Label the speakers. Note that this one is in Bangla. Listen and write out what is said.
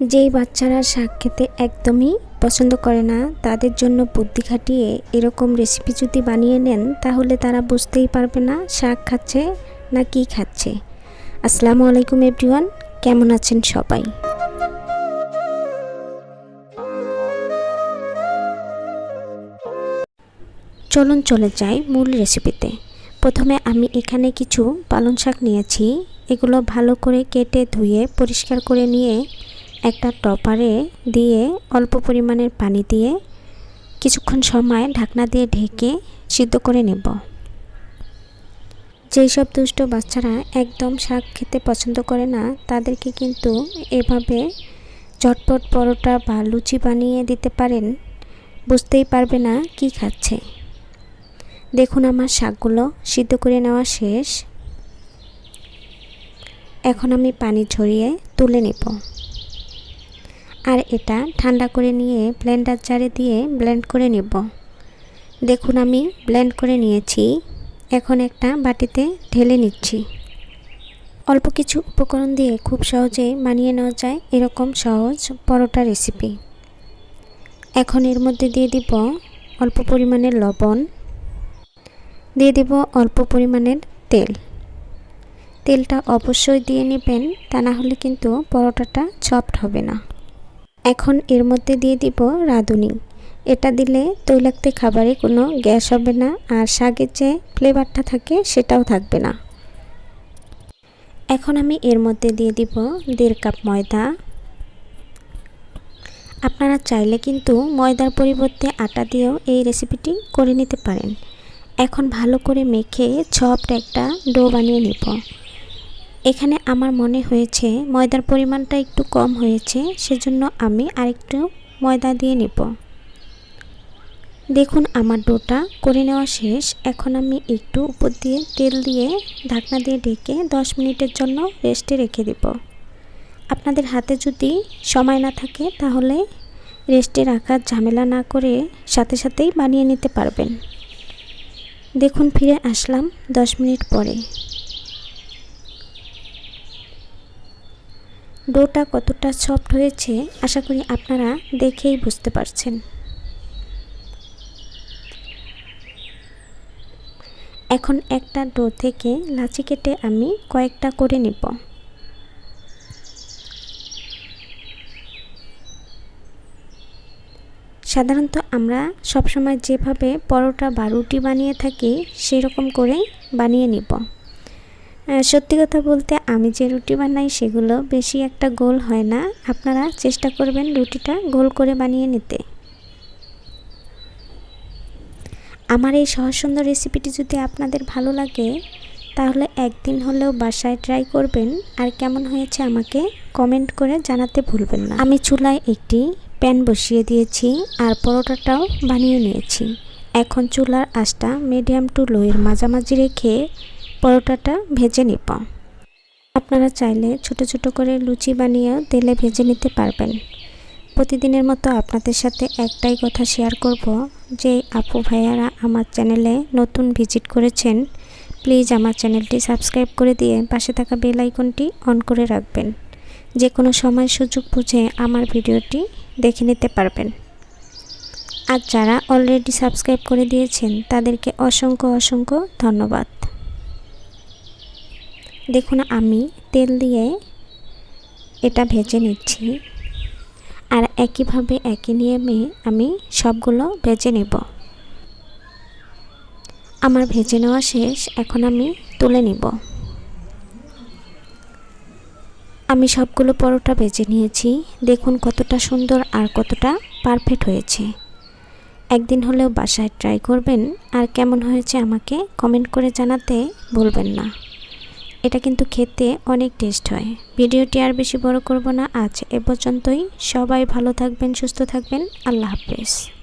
Speaker 1: যেই বাচ্চারা শাক খেতে একদমই পছন্দ করে না, তাদের জন্য বুদ্ধি খাটিয়ে এরকম রেসিপি যদি বানিয়ে নেন, তাহলে তারা বুঝতেই পারবে না শাক খাচ্ছে না কি খাচ্ছে। আসসালামু আলাইকুম এভরিওয়ান কেমন আছেন সবাই? চলুন চলে যাই মূল রেসিপিতে প্রথমে আমি এখানে কিছু পালং শাক নিয়েছি, এগুলো ভালো করে কেটে ধুয়ে পরিষ্কার করে নিয়ে একটা টপারে দিয়ে অল্প পরিমাণের পানি দিয়ে কিছুক্ষণ সময় ঢাকনা দিয়ে ঢেকে সিদ্ধ করে নেব। যেই সব দুষ্ট বাচ্চারা একদম শাক খেতে পছন্দ করে না, তাদেরকে কিন্তু এভাবে চটপট পরোটা বা লুচি বানিয়ে দিতে পারেন, বুঝতেই পারবে না কি খাচ্ছে। দেখুন আমার শাকগুলো সিদ্ধ করে নেওয়া শেষ। এখন আমি পানি ঝরিয়ে তুলে নেব। আর এটা ঠান্ডা করে নিয়ে ব্লেন্ডার জারে দিয়ে ব্লেন্ড করে নেব। দেখুন আমি ব্লেন্ড করে নিয়েছি। এখন একটা বাটিতে ঢেলে নিচ্ছি। অল্প কিছু উপকরণ দিয়ে খুব সহজেই বানিয়ে নেওয়া যায় এরকম সহজ পরোটা রেসিপি এখন এর মধ্যে দিয়ে দিব অল্প পরিমাণের লবণ। দিয়ে দিব অল্প পরিমাণের তেল। তেলটা অবশ্যই দিয়ে নেবেন, তা না হলে কিন্তু পরোটাটা সফট হবে না। এখন এর মধ্যে দিয়ে দিব রাঁধুনি। এটা দিলে তৈলাক্ত খাবারে কোনো গ্যাস হবে না, আর শাকের যে ফ্লেভারটা থাকে সেটাও থাকবে না। এখন আমি এর মধ্যে দিয়ে দিব দেড় কাপ ময়দা। আপনারা চাইলে কিন্তু ময়দার পরিবর্তে আটা দিয়েও এই রেসিপিটি করে নিতে পারেন। এখন ভালো করে মেখে সফট একটা ডো বানিয়ে নিব। এখানে আমার মনে হয়েছে ময়দার পরিমাণটা একটু কম হয়েছে, সেজন্য আমি আরেকটু ময়দা দিয়ে নেব। দেখুন আমার ডোটা করে নেওয়া শেষ। এখন আমি একটু উপর দিয়ে তেল দিয়ে ঢাকনা দিয়ে ঢেকে 10 মিনিটের জন্য রেস্টে রেখে দেব। আপনাদের হাতে যদি সময় না থাকে, তাহলে রেস্টে রাখার ঝামেলা না করে সাথে সাথেই বানিয়ে নিতে পারবেন। দেখুন ফিরে আসলাম 10 মিনিট পরে। ডোটা কতটা সফট হয়েছে আশা করি আপনারা দেখেই বুঝতে পারছেন। এখন একটা ডো থেকে লাচি কেটে আমি কয়েকটা করে নেব। সাধারণত আমরা সবসময় যেভাবে পরোটা বা রুটি বানিয়ে থাকি, সেরকম করে বানিয়ে নিব। সত্যি কথা বলতে আমি যে রুটি বানাই সেগুলো বেশি একটা গোল হয় না। আপনারা চেষ্টা করবেন রুটিটা গোল করে বানিয়ে নিতে। আমার এই সহজ সুন্দর রেসিপিটি যদি আপনাদের ভালো লাগে, তাহলে একদিন হলেও বাসায় ট্রাই করবেন। আর কেমন হয়েছে আমাকে কমেন্ট করে জানাতে ভুলবেন না। আমি চুলায় একটি প্যান বসিয়ে দিয়েছি আর পরোটাটাও বানিয়ে নিয়েছি। এখন চুলার আঁচটা মিডিয়াম টু লোয়ের মাঝামাঝি রেখে পরোটাটা ভেজে নিব। আপনারা চাইলে ছোট ছোট করে লুচি বানিয়ে তেলে ভেজে নিতে পারবেন। প্রতিদিনের মতো আপনাদের সাথে একটাই কথা শেয়ার করব যে, আপু ভাইয়ারা আমার চ্যানেলে নতুন ভিজিট করেছেন প্লিজ আমার চ্যানেলটি সাবস্ক্রাইব করে দিয়ে পাশে থাকা বেল আইকনটি অন করে রাখবেন। যে কোনো সময় সুযোগ বুঝে আমার ভিডিওটি দেখে নিতে পারবেন। আর যারা অলরেডি সাবস্ক্রাইব করে দিয়েছেন, তাদেরকে অসংখ্য অসংখ্য ধন্যবাদ। দেখুন, আমি তেল দিয়ে এটা ভেজে নিচ্ছি। আর একইভাবে একই নিয়মে আমি সবগুলো ভেজে নেব। আমার ভেজে নেওয়া শেষ, এখন আমি তুলে নিব। আমি সবগুলো পরোটা ভেজে নিয়েছি। দেখুন, কতটা সুন্দর আর কতটা পারফেক্ট হয়েছে। একদিন হলেও বাসায় ট্রাই করবেন, আর কেমন হয়েছে আমাকে কমেন্ট করে জানাতে ভুলবেন না। এটা কিন্তু খেতে অনেক টেস্ট হয়। ভিডিওটি আর বেশি বড় করব না। আজ এ পর্যন্তই। সবাই ভালো থাকবেন, সুস্থ থাকবেন। আল্লাহ হাফেজ।